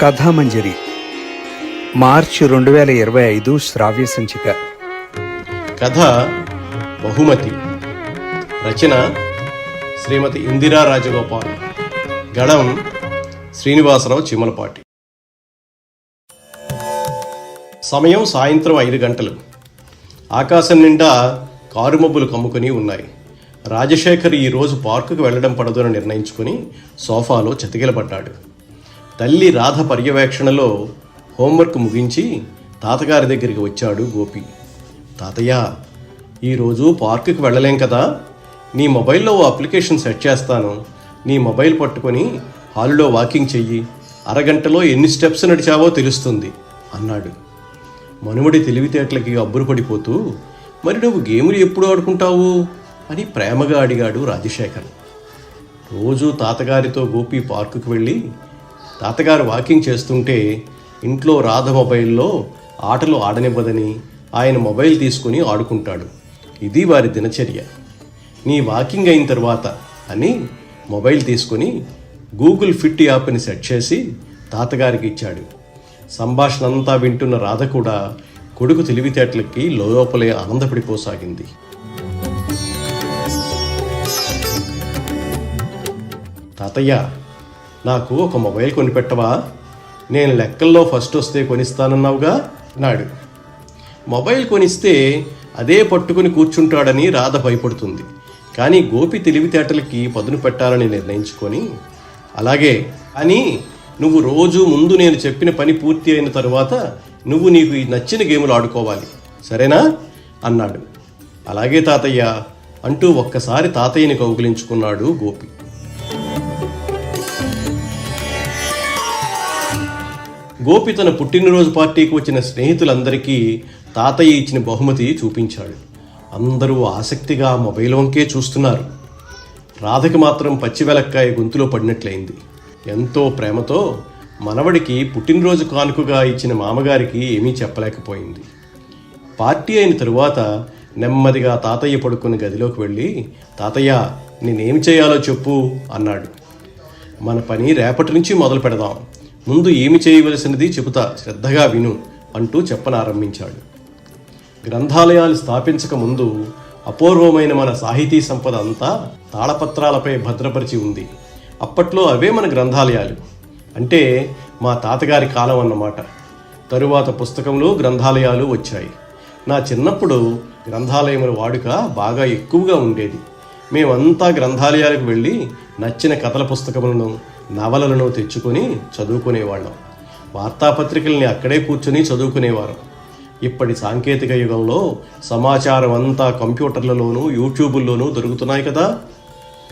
కథామంజరి. మార్చి రెండు వేల ఇరవై ఐదు శ్రావ్య సంచిక. కథ బహుమతి. రచన శ్రీమతి ఇందిరా రాజగోపాల్. గడం శ్రీనివాసరావు చిమ్మలపాటి సమయం సాయంత్రం ఐదు గంటలు. ఆకాశం నిండా కారుమబ్బులు కమ్ముకొని ఉన్నాయి. రాజశేఖర్ ఈరోజు పార్కుకు వెళ్ళడం పడదు అని నిర్ణయించుకుని సోఫాలో చతికిలబడ్డాడు. తల్లి రాధ పర్యవేక్షణలో హోంవర్క్ ముగించి తాతగారి దగ్గరికి వచ్చాడు గోపి. తాతయ్య ఈరోజు పార్కుకి వెళ్ళలేం కదా? నీ మొబైల్లో ఓ అప్లికేషన్ సెట్ చేస్తాను. నీ మొబైల్ పట్టుకొని హాలులో వాకింగ్ చెయ్యి. అరగంటలో ఎన్ని స్టెప్స్ నడిచావో తెలుస్తుంది అన్నాడు. మనుమడి తెలివితేటలకి అబ్బురు పడిపోతూ మరి నువ్వు గేములు ఎప్పుడు ఆడుకుంటావు? అని ప్రేమగా అడిగాడు రాజశేఖర్. రోజు తాతగారితో గోపి పార్కుకు వెళ్ళి తాతగారు వాకింగ్ చేస్తుంటే ఇంట్లో రాధ మొబైల్లో ఆటలు ఆడనివ్వదని ఆయన మొబైల్ తీసుకుని ఆడుకుంటాడు. ఇది వారి దినచర్య. నీ వాకింగ్ అయిన తర్వాత అని మొబైల్ తీసుకొని గూగుల్ ఫిట్ యాప్ని సెట్ చేసి తాతగారికి ఇచ్చాడు. సంభాషణ అంతా వింటున్న రాధ కూడా కొడుకు తెలివితేటలకి లోపలే ఆనందపడిపోసాగింది. తాతయ్య నాకు ఒక మొబైల్ కొనిపెట్టవా? నేను లెక్కల్లో ఫస్ట్ వస్తే కొనిస్తానన్నావుగా? అన్నాడు. మొబైల్ కొనిస్తే అదే పట్టుకుని కూర్చుంటాడని రాధ భయపడుతుంది. కానీ గోపి తెలివితేటలకి పదును పెట్టాలని నిర్ణయించుకొని అలాగే అని నువ్వు రోజు ముందు నేను చెప్పిన పని పూర్తి అయిన తరువాత నువ్వు నీకు నచ్చిన గేములు ఆడుకోవాలి. సరేనా? అన్నాడు. అలాగే తాతయ్య అంటూ ఒక్కసారి తాతయ్యని కౌగిలించుకున్నాడు గోపి. గోపి తన పుట్టినరోజు పార్టీకి వచ్చిన స్నేహితులందరికీ తాతయ్య ఇచ్చిన బహుమతి చూపించాడు. అందరూ ఆసక్తిగా మొబైల్ వంకే చూస్తున్నారు. రాధకి మాత్రం పచ్చి వెలక్కాయ గొంతులో పడినట్లయింది. ఎంతో ప్రేమతో మనవడికి పుట్టినరోజు కానుకగా ఇచ్చిన మామగారికి ఏమీ చెప్పలేకపోయింది. పార్టీ అయిన తరువాత నెమ్మదిగా తాతయ్య పడుకున్న గదిలోకి వెళ్ళి తాతయ్య నేనేం చేయాలో చెప్పు అన్నాడు. మన పని రేపటి నుంచి మొదలు పెడదాం ముందు ఏమి చేయవలసినది చెబుతా శ్రద్ధగా విను అంటూ చెప్పనారంభించాడు. గ్రంథాలయాలు స్థాపించక ముందు అపూర్వమైన మన సాహితీ సంపద అంతా తాళపత్రాలపై భద్రపరిచి ఉంది. అప్పట్లో అవే మన గ్రంథాలయాలు. అంటే మా తాతగారి కాలం అన్నమాట. తరువాత పుస్తకంలో గ్రంథాలయాలు వచ్చాయి. నా చిన్నప్పుడు గ్రంథాలయముల వాడుక బాగా ఎక్కువగా ఉండేది. మేమంతా గ్రంథాలయాలకు వెళ్ళి నచ్చిన కథల పుస్తకములను నవలలను తెచ్చుకొని చదువుకునేవాళ్ళం. వార్తాపత్రికల్ని అక్కడే కూర్చొని చదువుకునేవారు. ఇప్పటి సాంకేతిక యుగంలో సమాచారం అంతా కంప్యూటర్లలోనూ యూట్యూబుల్లోనూ దొరుకుతున్నాయి కదా?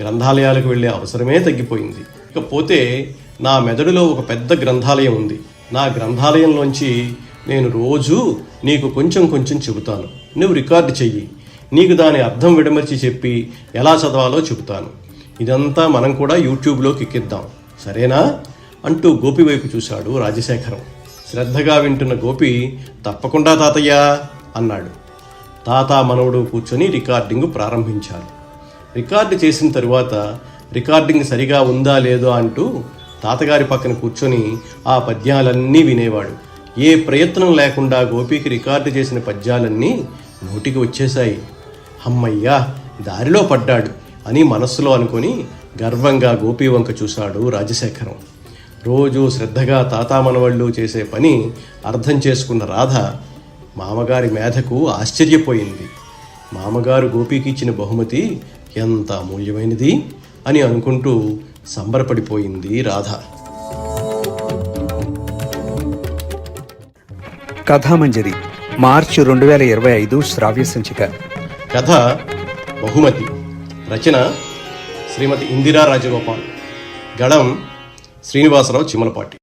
గ్రంథాలయాలకు వెళ్ళే అవసరమే తగ్గిపోయింది. ఇకపోతే నా మెదడులో ఒక పెద్ద గ్రంథాలయం ఉంది. నా గ్రంథాలయంలోంచి నేను రోజు నీకు కొంచెం కొంచెం చెబుతాను. నువ్వు రికార్డు చెయ్యి. నీకు దాని అర్థం విడమర్చి చెప్పి ఎలా చదవాలో చెబుతాను. ఇదంతా మనం కూడా యూట్యూబ్లోకి ఎక్కిద్దాం. సరేనా? అంటూ గోపి వైపు చూశాడు రాజశేఖరం. శ్రద్ధగా వింటున్న గోపి తప్పకుండా తాతయ్య అన్నాడు. తాత మనవడు కూర్చొని రికార్డింగ్ ప్రారంభించారు. రికార్డు చేసిన తరువాత రికార్డింగ్ సరిగా ఉందా లేదో అంటూ తాతగారి పక్కన కూర్చొని ఆ పద్యాలన్నీ వినేవాడు. ఏ ప్రయత్నం లేకుండా గోపికి రికార్డు చేసిన పద్యాలన్నీ నోటికి వచ్చేశాయి. అమ్మయ్యా దారిలో పడ్డాడు. అని మనస్సులో అనుకొని గర్వంగా గోపి వంక చూశాడు రాజశేఖరం. రోజు శ్రద్ధగా తాతా మనవళ్ళు చేసే పని అర్థం చేసుకున్న రాధ మామగారి మేధకు ఆశ్చర్యపోయింది. మామగారు గోపికి ఇచ్చిన బహుమతి ఎంత అమూల్యమైనది అని అనుకుంటూ సంబరపడిపోయింది రాధ. కథామంజరి మార్చి రెండు వేల ఇరవై ఐదు శ్రావ్య సంచిక. కథ బహుమతి. రచన శ్రీమతి ఇందిరా రాజగోపాల్. గడం శ్రీనివాసరావు చిమలపాటి.